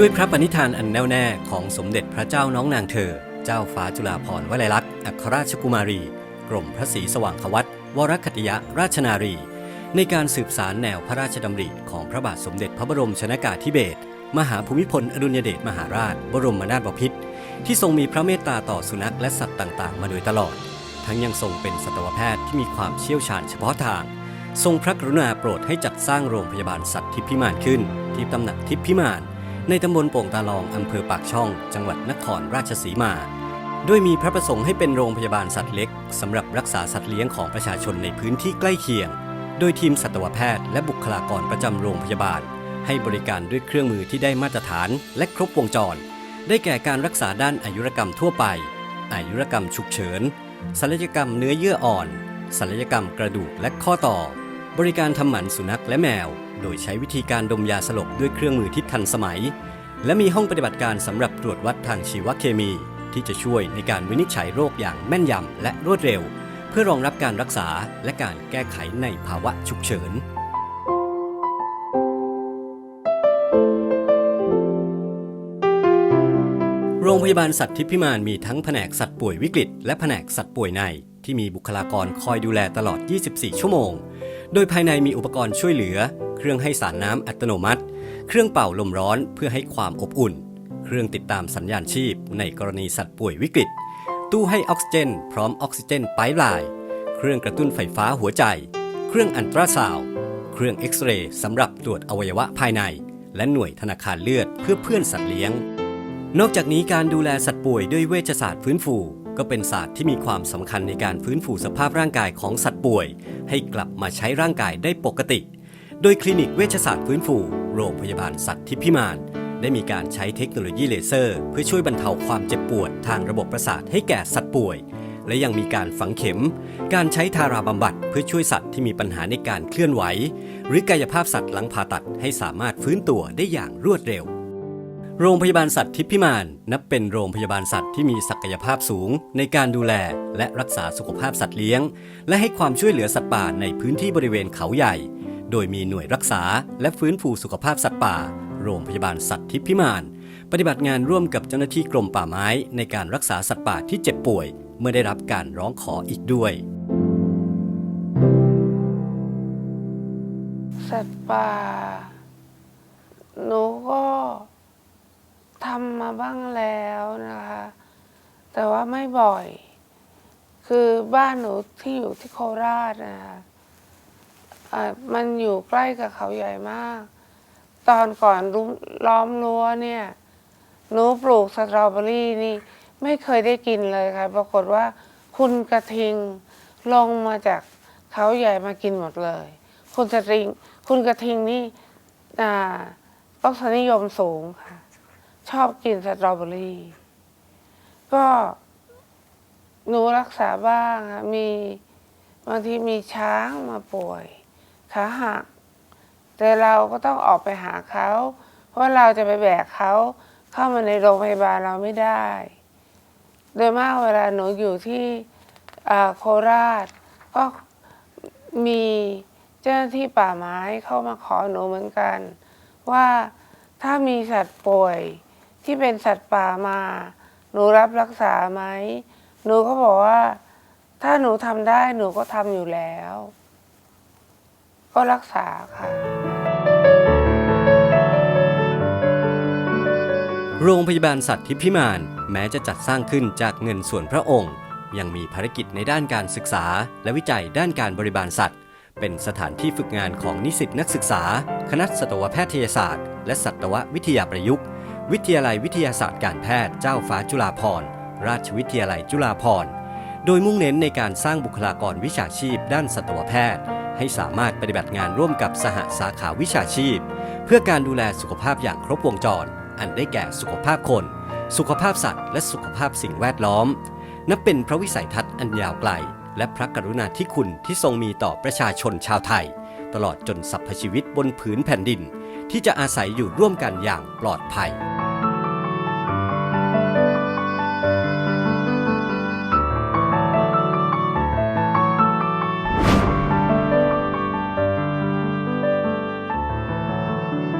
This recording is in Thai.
ด้วยพระปณิธานอันแน่วแน่ของสมเด็จพระเจ้าน้องนางเธอ เจ้าฟ้าจุฬาภรณ์วลัยลักษณ์อัครราชกุมารี กรมพระศรีสว่างควัตวรคติยะราชนารี ในการสืบสารแนวพระราชดำริของพระบาทสมเด็จพระบรมชนากาธิเบศรมหาภูมิพลอดุลยเดชมหาราช บรมนาถบพิตรที่ทรงมีพระเมตตาต่อสุนัขและสัตว์ต่างๆ มาโดยตลอด ทั้งยังทรงเป็นสัตวแพทย์ที่มีความเชี่ยวชาญเฉพาะทาง ทรงพระกรุณาโปรดให้จัดสร้างโรงพยาบาลสัตว์ทิพย์พิมานขึ้น ที่ตำหนักทิพย์พิมาน ในตำบลโป่งตาลองอำเภอปากช่อง จังหวัดนครราชสีมาโดยมีพระประสงค์ให้เป็นโรงพยาบาลสัตว์เล็กสำหรับรักษาสัตว์เลี้ยงของประชาชนในพื้นที่ใกล้เคียง โดยทีมสัตวแพทย์และบุคลากรประจำโรงพยาบาล ให้บริการด้วยเครื่องมือที่ได้มาตรฐานและครบวงจร ได้แก่การรักษาด้านอายุรกรรมทั่วไป อายุรกรรมฉุกเฉินศัลยกรรมเนื้อเยื่ออ่อนศัลยกรรมกระดูกและข้อต่อ บริการทำหมันสุนัขและแมว โดยใช้วิธีการดมยาสลบด้วยเครื่องมือที่ทันสมัย และมีห้องปฏิบัติการสำหรับตรวจวัดทางชีวเคมี ที่จะช่วยในการวินิจฉัยโรคอย่างแม่นยำและรวดเร็ว เพื่อรองรับการรักษาและการแก้ไขในภาวะฉุกเฉินโรงพยาบาลสัตว์ทิพย์พิมานมีทั้งแผนกสัตว์ป่วยวิกฤต และแผนกสัตว์ป่วยใน ที่มีบุคลากรคอยดูแลตลอด 24 ชั่วโมง โดยภายในมีอุปกรณ์ช่วยเหลือ เครื่องให้สารน้ำอัตโนมัติ เครื่องเป่าลมร้อนเพื่อให้ความอบอุ่น เครื่องติดตามสัญญาณชีพ ในกรณีสัตว์ป่วยวิกฤต ตู้ให้ออกซิเจน พร้อมออกซิเจนไพป์ไลน์เครื่องกระตุ้นไฟฟ้าหัวใจ เครื่องอันตราซาวเครื่องเอ็กซเรย์สำหรับตรวจอวัยวะภายใน และหน่วยธนาคารเลือดเพื่อเพื่อนสัตว์เลี้ยง นอกจากนี้การดูแลสัตว์ป่วยด้วยเวชศาสตร์ฟื้นฟู ก็เป็นศาสตร์ที่มีความสำคัญในการฟื้นฟูสภาพร่างกายของสัตว์ป่วย ให้กลับมาใช้ร่างกายได้ปกติ โดยคลินิกเวชศาสตร์ฟื้นฟู โรงพยาบาลสัตว์ทิพย์พิมาน ได้มีการใช้เทคโนโลยีเลเซอร์ เพื่อช่วยบรรเทาความเจ็บปวดทางระบบประสาทให้แก่สัตว์ป่วย และยังมีการฝังเข็ม การใช้ทาราบำบัดเพื่อช่วยสัตว์ที่มีปัญหาในการเคลื่อนไหว หรือกายภาพสัตว์หลังผ่าตัดให้สามารถฟื้นตัวได้อย่างรวดเร็ว โรงพยาบาลสัตว์ทิพย์พิมานนับเป็นโรงพยาบาลสัตว์ที่มีศักยภาพสูง ในการดูแลและรักษาสุขภาพสัตว์เลี้ยง และให้ความช่วยเหลือสัตว์ป่าในพื้นที่บริเวณเขาใหญ่ โดยมีหน่วยรักษาและฟื้นฟูสุขภาพสัตว์ป่า โรงพยาบาลสัตว์ทิพย์พิมาน ปฏิบัติงานร่วมกับเจ้าหน้าที่กรมป่าไม้ในการรักษาสัตว์ป่าที่เจ็บป่วย เมื่อได้รับการร้องขออีกด้วย สัตว์ป่าหนูก็ ทำมาบ้างแล้วนะคะ แต่ว่าไม่บ่อย คือบ้านหนูที่อยู่ที่โคราชนะคะะมันอยู่ใกล้กับเขาใหญ่มาก ตอนก่อนล้อมรั้วเนี่ยหนูปลูกสตรอเบอรี่นี่ไม่เคยได้กินเลยค่ะ ปรากฏว่าคุณกระทิงลงมาจากเขาใหญ่มากินหมดเลย คุณกระทิง คุณกระทิงนี่อ่าต้องสนิยมสูงค่ะ ชอบกินสตรอเบอรี่ก็หนูรักษาบ้างค่ะมีบางทีมีช้างมาป่วยขาหัก แต่เราก็ต้องออกไปหาเขา เพราะเราจะไปแบกเขาเข้ามาในโรงพยาบาลเราไม่ได้ โดยมากเวลาหนูอยู่ที่โคราช ก็มีเจ้าหน้าที่ป่าไม้เข้ามาขอหนูเหมือนกัน ว่าถ้ามีสัตว์ป่วย ที่เป็นสัตว์ป่ามา หนูรับรักษาไหมหนูก็บอกว่า ถ้าหนูทำได้หนูก็ทำอยู่แล้ว ก็รักษาค่ะโรงพยาบาลสัตว์ทิพย์พิมานแม้จะจัดสร้างขึ้นจากเงินส่วนพระองค์ ยังมีภารกิจในด้านการศึกษา และวิจัยด้านการบริบาลสัตว์ เป็นสถานที่ฝึกงานของนิสิตนักศึกษา คณะสัตวแพทยศาสตร์ และสัตววิทยาประยุกต์ วิทยาลัยวิทยาศาสตร์การแพทย์เจ้าฟ้าจุฬาภรณ์ราชวิทยาลัยจุฬาภรณ์โดยมุ่งเน้นในการสร้างบุคลากรวิชาชีพด้านสัตวแพทย์ ให้สามารถปฏิบัติงานร่วมกับสหสาขาวิชาชีพ เพื่อการดูแลสุขภาพอย่างครบวงจร อันได้แก่สุขภาพคน สุขภาพสัตว์ และสุขภาพสิ่งแวดล้อม นับเป็นพระวิสัยทัศน์อันยาวไกล และพระกรุณาธิคุณที่ทรงมีต่อประชาชนชาวไทย ตลอดจนสรรพชีวิตบนผืนแผ่นดิน ที่จะอาศัยอยู่ร่วมกันอย่างปลอดภัย